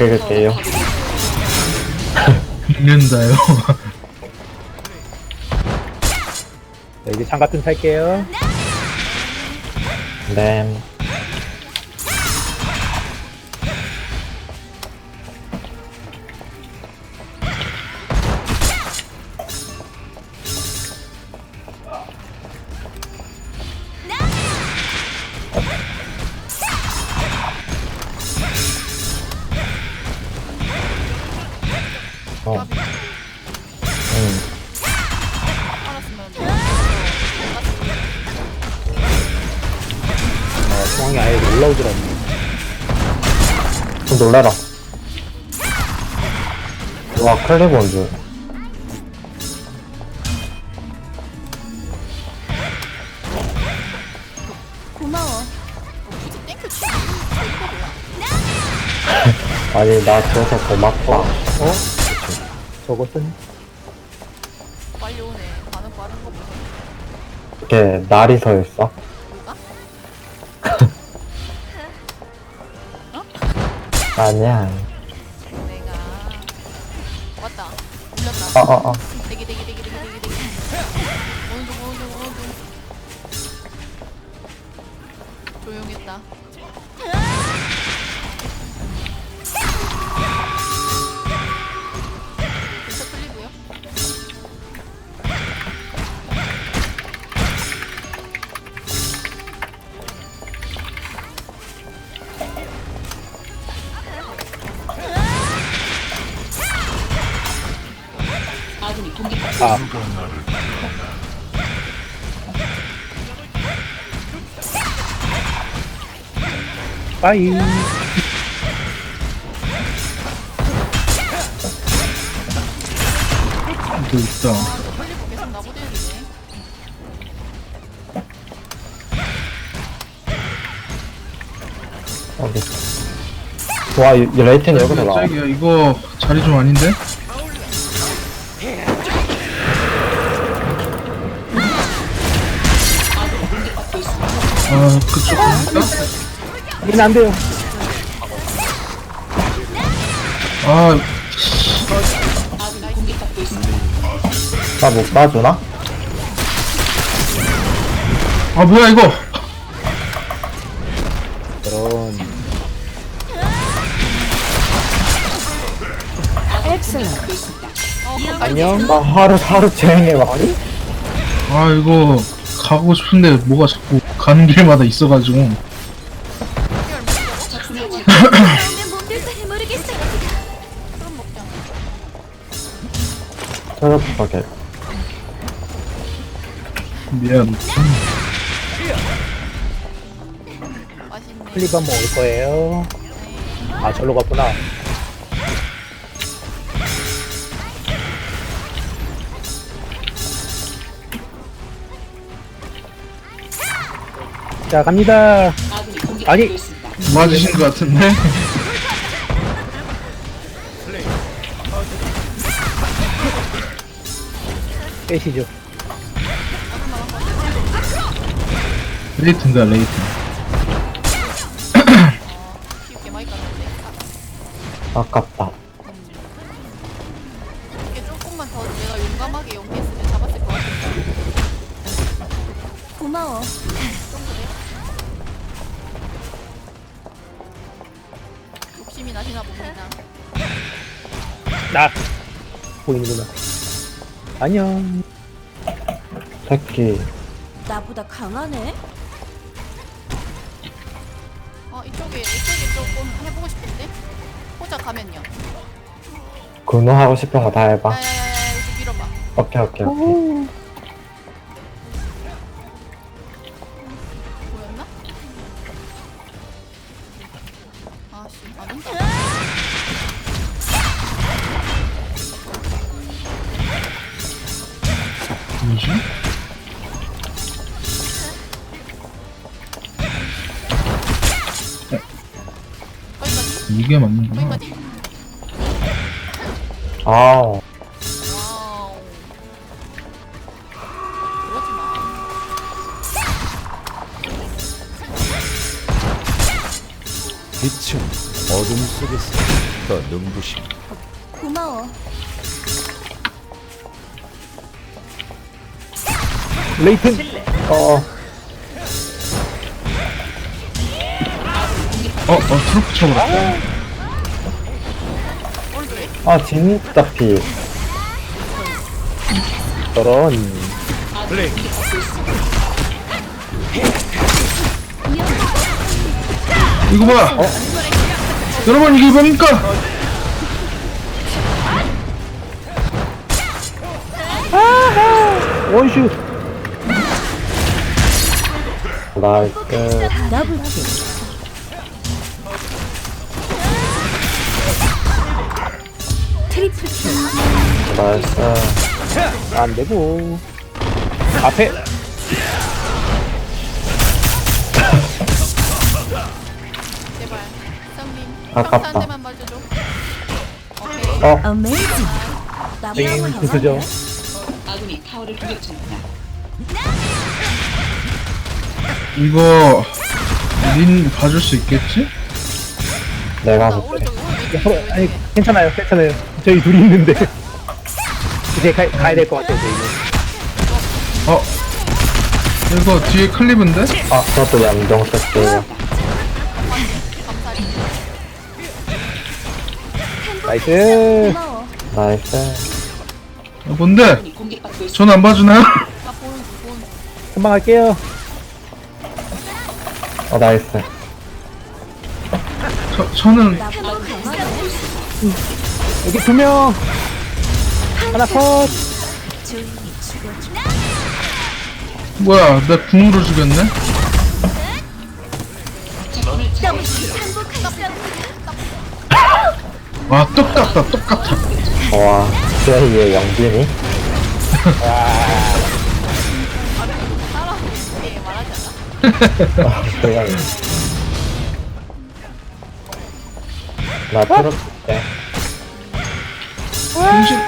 긁을게요. 죽는다요. 여기 장갑 살게요. 네. 어. 음, 어, 중앙이 아예 않네. 좀 놀래라. 와, 클리본 줄. 고마워. 아니, 나 줘서 고맙다. 어? 저것은? 빨리 오네. 반응 빠른 거 보소. 이렇게 날이 서 있어. 누가? 아니야. 내가 왔다. 어, 어, 어. 대기 대기 대기 대기 대기 대기. 오른쪽 오른쪽 오른쪽. 조용했다. 아. 빠이. 또. 아, 있어. 와, 이, 이 레이튼이 여기서 나와. 저기야 이거 자리 좀 아닌데? 아 그쪽입니까? 이는 안 돼요. 아 나못 봐주나? 아 뭐야 이거 그런. 안녕. 나 하루, 하루 종일 막. 아 이거 가고 싶은데 뭐가 자꾸 가는 길마다 있어가지고 나는 몸들 잘 모르겠어. 그럼 먹자. 저렇게. 미안 맛있네. 클립 한번 올 거예요. 아, 절로 갔구나. 자, 갑니다. 아니, 맞으신 것 같은데? 빼시죠. 레이튼가 레이튼. 아깝다. 이게 조금만 더 내가 용감하게 연기했으면 잡았을 것 같은데. 고마워. 나시나 봅니다. 나 보이는구나. 안녕. 새끼. 나보다 강하네. 어 이쪽에 이쪽에 조금 해보고 싶은데. 혼자 가면요. 근호 하고 싶은 거 다 해봐. 야야야야 이렇게 밀어봐. 오케이, 오케이, 오케이. 이게 맞는구나? 아, 와우. 그러지 마. 빛은 어둠 속에서 더 눈부신 고마워. 레이튼 어 어, 어, 트로프 쳐버렸다. 아 진짜 피 저런 이거 봐! 여러분, 이게 뭡니까? 원슈 나이스 더블킬. 트리플킬. 나이스 안 되고 앞에 제발. 썸님. 아깝다. 평타 한 대만 맞아줘. 오케이. 어 강하네. 부수죠 이거, 닌 봐줄 수 있겠지? 내가 나 볼게 오른쪽 오른쪽 서로 왼쪽, 아니. 괜찮아요 괜찮아요 저희 둘이 있는데 이제 가, 가야 될 것 같아요 저희는 어. 이거 뒤에 클립인데? 아 저도 양정 감사리. 나이스 고마워. 나이스 어, 뭔데? 전안 봐주나요? 나 보는 중 보는 중. 금방 할게요 어 나이스 저, 저는. 여기 두 명 하나 컷. 뭐야, 내 궁으로 죽였네? 와, 똑같다, 똑같아. 와 제이의 영빈이 않아. 아나 트럭게 정신,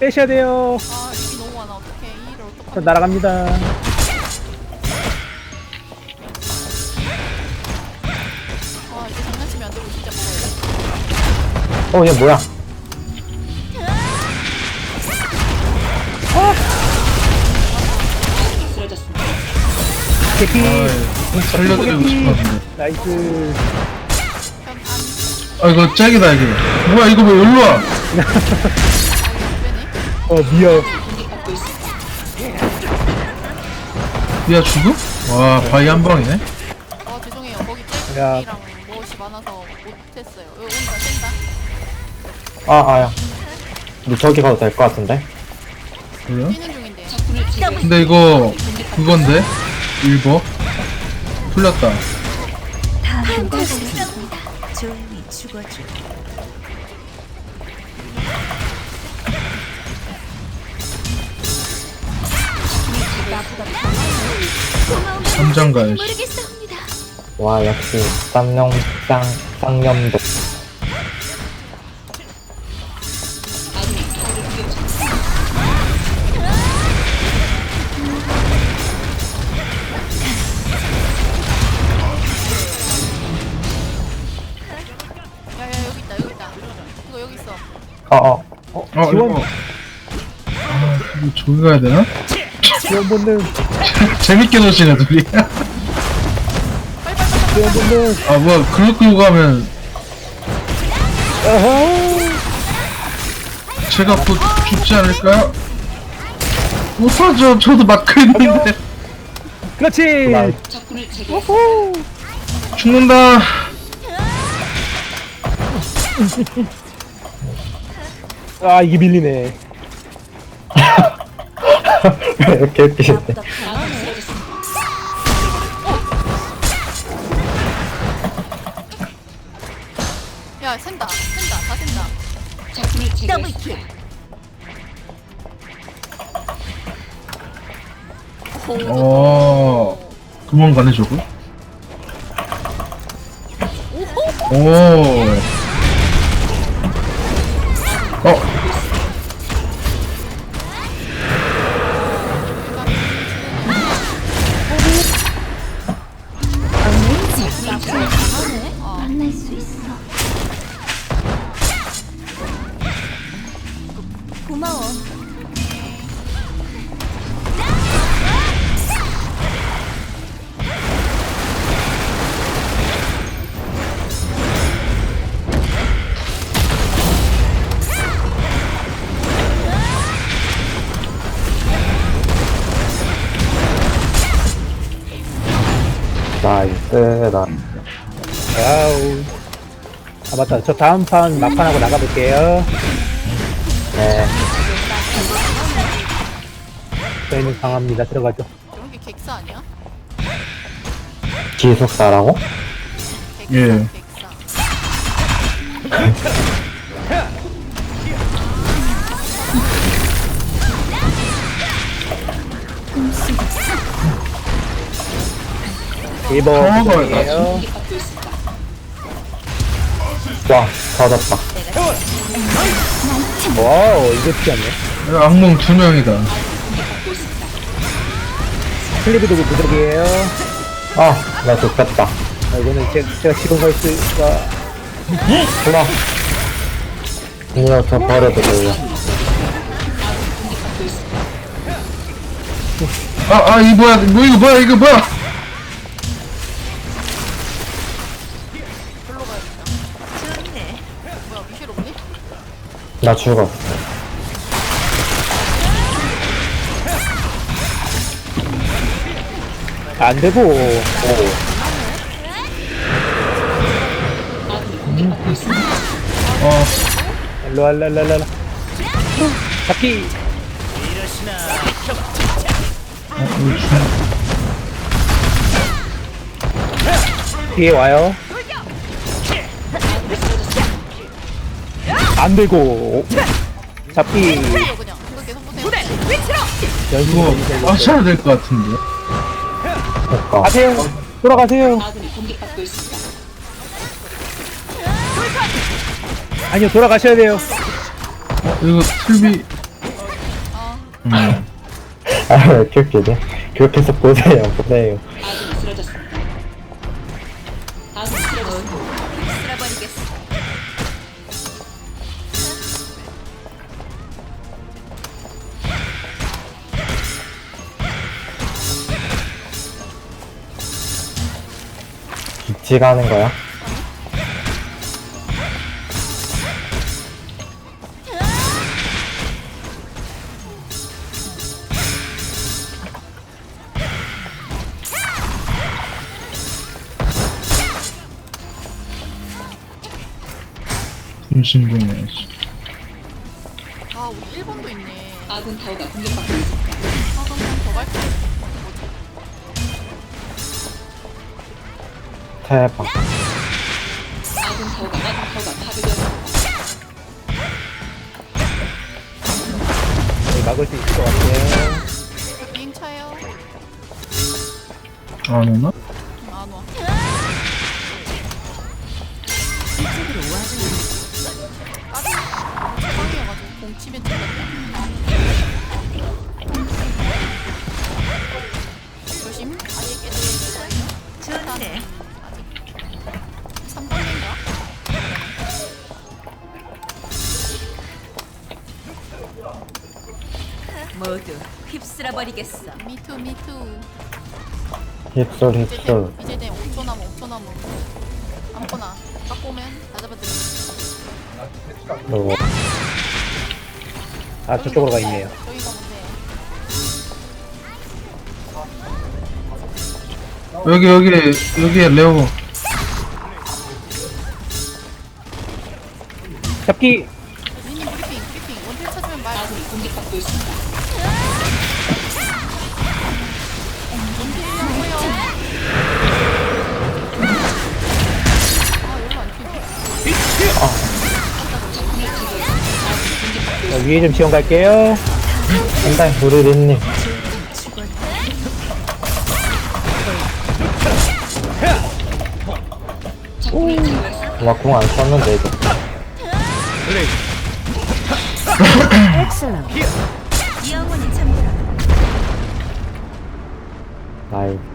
빼셔야 돼요 아 이게 너무 많아. 어떡해. 이 일을 저 어떡하냐. 날아갑니다 아 이제 장난치면 안 되고 진짜 먹어야 돼. 어얘 뭐야 개피 아, 살려드리고 싶었는데. 나이스 아, 이거 짝이다, 이게. 뭐야, 이거 왜 여기로 와? 어 미어 미야 죽음? 와, 바위 한 방이네? 어 죄송해요. 거기 야. 잭이랑 무엇이 많아서 못했어요. 여기 온다 뗀다. 아 아야 너 저기 가도 될 것 같은데 그래요? 뛰는 중인데. 근데 이거, 그건데? 일버? 풀렸다. 항복하겠습니다. 조용히 죽어줘. 삼장 가야지. 모르겠습니다. 와 역시 쌍용 쌍 쌍염도 야야 여기 있다 여기 있다. 이거 여기 있어. 어어 어 어, 지원 이거. 아, 이거 저기 가야 되나? 지원 본능 재밌게 노시네, 둘이. 지원 본능 아, 뭐야, 글로 끌고 가면. 어허. 제가 곧 죽지 않을까요? 못하죠, 저도 막고 있는데. 그렇지. 나이스 죽는다. 아 이게 밀리네. 왜 이렇게 강하네. 야 샌다 샌다 다 샌다. 더블킬. 어, 도망가네, 저거. 오. 나이스, 나. 야우. 아, 맞다. 저 다음 판 막판하고 나가볼게요. 네. 저희는 강합니다. 들어가죠. 이런 게 객사 아니야? 기숙사라고? 객사, 예. 객사. 평화가 구성이에요. 와, 터졌다. 와우, 이거 튀었네. 악몽 두 명이다. 클리브도 무적이에요. 아, 나 죽겠다. 아, 이거는 제, 제가 지금 갈 수가. 고마. 이거 저 버려도 돼요. 아, 아, 이 뭐야, 뭐, 이거 뭐야, 이거 뭐야! 나 죽었어. 안 되고. 어, 일로 와. 잡기. 뒤에 와요. 안 되고. 잡기. 이거 그냥. 이거 계속 보세요. 이거 마셔야 될 것 같은데. 가세요. 돌아가세요. 아니요, 돌아가셔야 돼요. 이거 틀비, 음, 아, 왜 이렇게 웃기지? 그렇게 해서 보세요, 보세요. 쓸어버리겠어. 기치가 하는 거야? 분신중해야지. 아, 우리 1번도 있네. 아군 타워가 공격받고 있습니다. 아, 그럼 그냥 더 갈게. 대박. 네, 막을 수 있을 것 같아요. 차요. 안 오나? 음, 안 와. 아직 처방이어가지고 공 치면 죽겠다. 버리겠어. 미투 미투. 힙솔, 이제 힙솔. 내 이제 내 5초 남은 5초 남은. 아무거나 갖고 오면 다 잡아드릴게요. 그리고, 아, 저쪽으로 가 있네요. 뭔데? 여기, 여기, 여기에 레오. 잡기. 자, 위에 좀 지원 갈게요. 한달 부르리님. 와, 공안 썼는데, 이거. 나이.